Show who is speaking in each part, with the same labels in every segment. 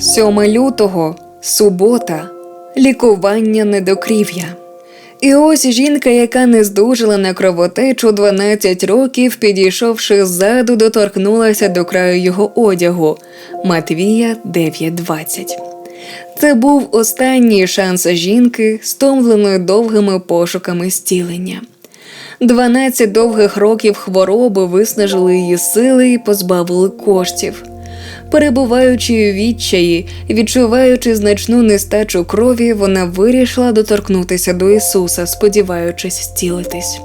Speaker 1: 7 лютого, субота, лікування недокрів'я. І ось жінка, яка не здужала на кровотечу 12 років, підійшовши ззаду, доторкнулася до краю його одягу Матвія 9.20. Це був останній шанс жінки, стомленої довгими пошуками зцілення. 12 довгих років хвороби виснажили її сили і позбавили коштів. Перебуваючи у відчаї, відчуваючи значну нестачу крові, вона вирішила доторкнутися до Ісуса, сподіваючись зцілитись.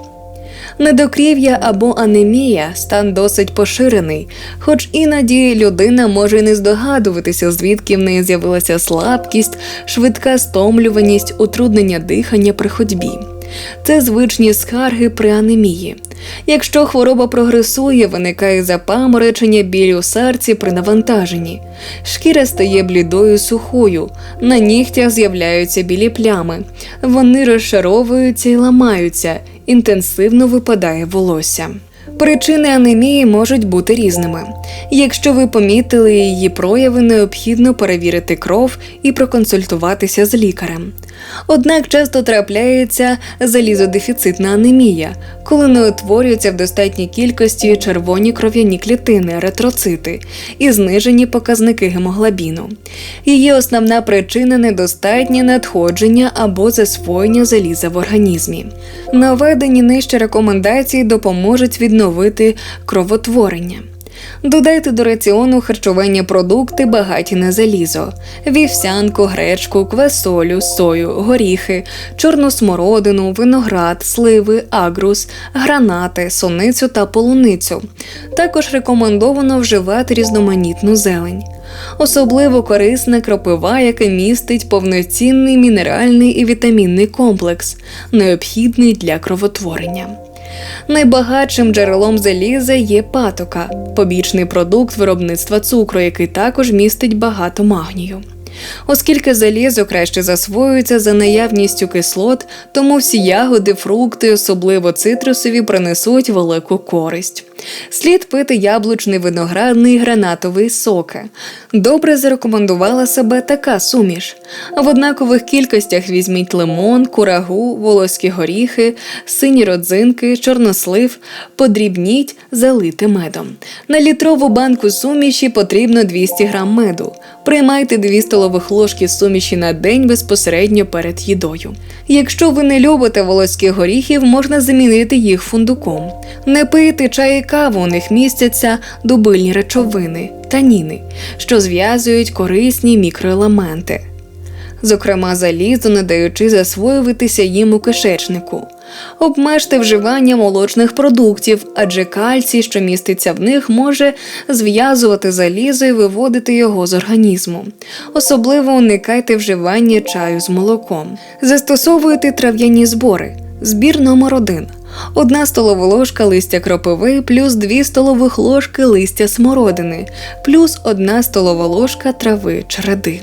Speaker 1: Недокрів'я або анемія стан досить поширений, хоч іноді людина може не здогадуватися, звідки в неї з'явилася слабкість, швидка стомлюваність, утруднення дихання при ходьбі. Це звичні скарги при анемії. Якщо хвороба прогресує, виникає запаморочення біль у серці при навантаженні. Шкіра стає блідою сухою, на нігтях з'являються білі плями. Вони розшаровуються і ламаються, інтенсивно випадає волосся. Причини анемії можуть бути різними. Якщо ви помітили її прояви, необхідно перевірити кров і проконсультуватися з лікарем. Однак часто трапляється залізодефіцитна анемія, коли не утворюються в достатній кількості червоні кров'яні клітини, еритроцити і знижені показники гемоглобіну. Її основна причина недостатнє надходження або засвоєння заліза в організмі. Наведені нижче рекомендації допоможуть відновити кровотворення. Додайте до раціону харчування продукти багаті на залізо: вівсянку, гречку, квасолю, сою, горіхи, чорну смородину, виноград, сливи, агрус, гранати, соницю та полуницю. Також рекомендовано вживати різноманітну зелень. Особливо корисна кропива, яка містить повноцінний мінеральний і вітамінний комплекс, необхідний для кровотворення. Найбагатшим джерелом заліза є патока, побічний продукт виробництва цукру, який також містить багато магнію. Оскільки залізо краще засвоюється за наявністю кислот, тому всі ягоди, фрукти, особливо цитрусові, принесуть велику користь. Слід пити яблучний виноградний гранатовий соки. Добре зарекомендувала себе така суміш. В однакових кількостях візьміть лимон, курагу, волоські горіхи, сині родзинки, чорнослив, подрібніть, залити медом. На літрову банку суміші потрібно 200 г меду. Приймайте 2 столових ложки суміші на день безпосередньо перед їдою. Якщо ви не любите волоських горіхів, можна замінити їх фундуком. Не пийте чай і каву, у них містяться дубильні речовини, таніни, що зв'язують корисні мікроелементи. Зокрема, залізо, не даючи засвоюватися їм у кишечнику. Обмежте вживання молочних продуктів, адже кальцій, що міститься в них, може зв'язувати залізо і виводити його з організму. Особливо уникайте вживання чаю з молоком. Застосовуйте трав'яні збори. Збір номер 1 1 столова ложка листя кропиви плюс 2 столових ложки листя смородини, плюс 1 столова ложка трави череди.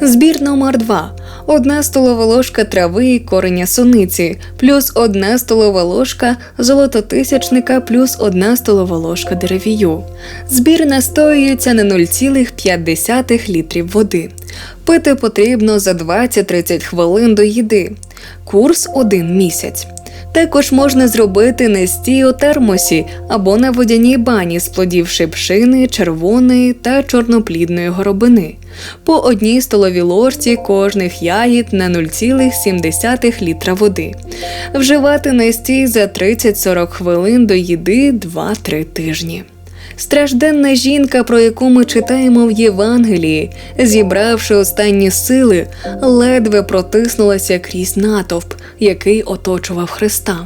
Speaker 1: Збір номер 2 1 столова ложка трави і кореня суниці, плюс 1 столова ложка золототисячника, плюс 1 столова ложка деревію. Збір настоюється на 0,5 літрів води. Пити потрібно за 20-30 хвилин до їди. Курс 1 місяць. Також можна зробити настій у термосі або на водяній бані з плодів шипшини, червоної та чорноплідної горобини, по одній столовій ложці кожних ягід на 0,7 літра води. Вживати настій за 30-40 хвилин до їди 2-3 тижні. Стражденна жінка, про яку ми читаємо в Євангелії, зібравши останні сили, ледве протиснулася крізь натовп, який оточував Христа.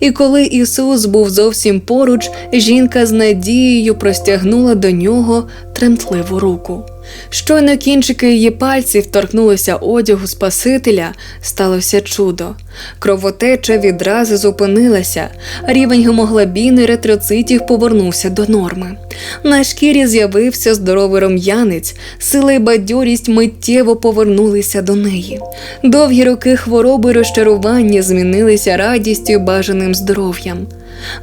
Speaker 1: І коли Ісус був зовсім поруч, жінка з надією простягнула до нього тремтливу руку. Щойно кінчики її пальців торкнулися одягу Спасителя, сталося чудо. Кровотеча відразу зупинилася, рівень гемоглобіну і ретроцитів повернувся до норми. На шкірі з'явився здоровий рум'янець, сила й бадьорість миттєво повернулися до неї. Довгі роки хвороби розчарування змінилися радістю і бажаним здоров'ям.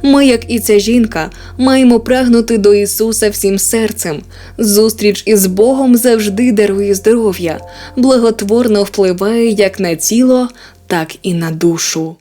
Speaker 1: Ми, як і ця жінка, маємо прагнути до Ісуса всім серцем. Зустріч із Богом завжди дарує здоров'я, благотворно впливає як на тіло, так і на душу.